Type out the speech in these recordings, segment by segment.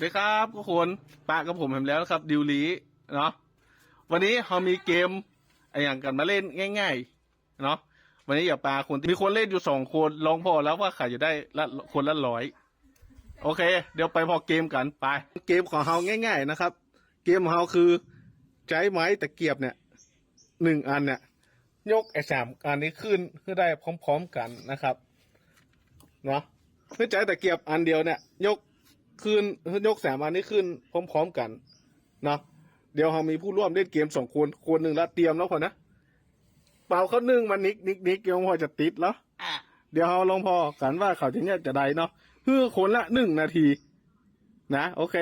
วัสดีครับทุกคนปะกับผมแหมแล้วนะครับดิวลีเนาะวันนี้เรามีเกมอะไรอย่างกันมาเล่นง่ายๆเนาะวันนี้อย่าปาคนมีคนเล่นอยู่สองคนลองพอแล้วว่าใครจะได้ละคนละร้อยโอเค เดี๋ยวไปพอเกมกันไป เกมของเราง่าย ๆนะครับ เกมของเราคือใช้ไม้ตะเกียบเนี่ยหนึ่งอันเนี่ยยกไอ้สามอันนี้ขึ้นเพื่อได้พร้อม ๆกันนะครับเนาะเพื่อใช้ตะเกียบอันเดียวเนี่ย ยก ขึ้นยกสามอันนี้ขึ้นพร้อมๆกันนะเดี๋ยวเรามีผู้ร่วมเล่นเกมสองคนคนหนึ่งละเตรียมแล้วพอนะเป่าเขานึ่งมันนิกนิกนิกเดี๋ยวพอจะติดแล้วเดี๋ยวเราลองพอกันว่าเขาจะเนี่ยจะได้เนาะเพื่อคนละหนึ่งนาที นะ โอเค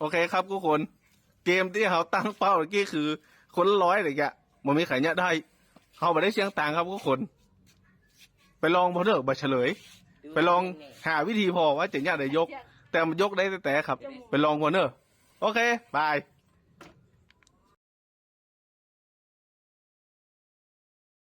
โอเคครับทุกคนเกมที่เขาตั้งเป้าเมื่อกี้คือ คนร้อยอะไรแกมันมีใครเนี่ยได้เขาไปได้เชียงต่างครับทุกคน ไปลองพอเถอะบัเฉลย ไปลองหาวิธีพอว่าจะเนี้ยได้ยก แต่มันยกได้แต่ครับ ไปลองพอเถอะโอเคบาย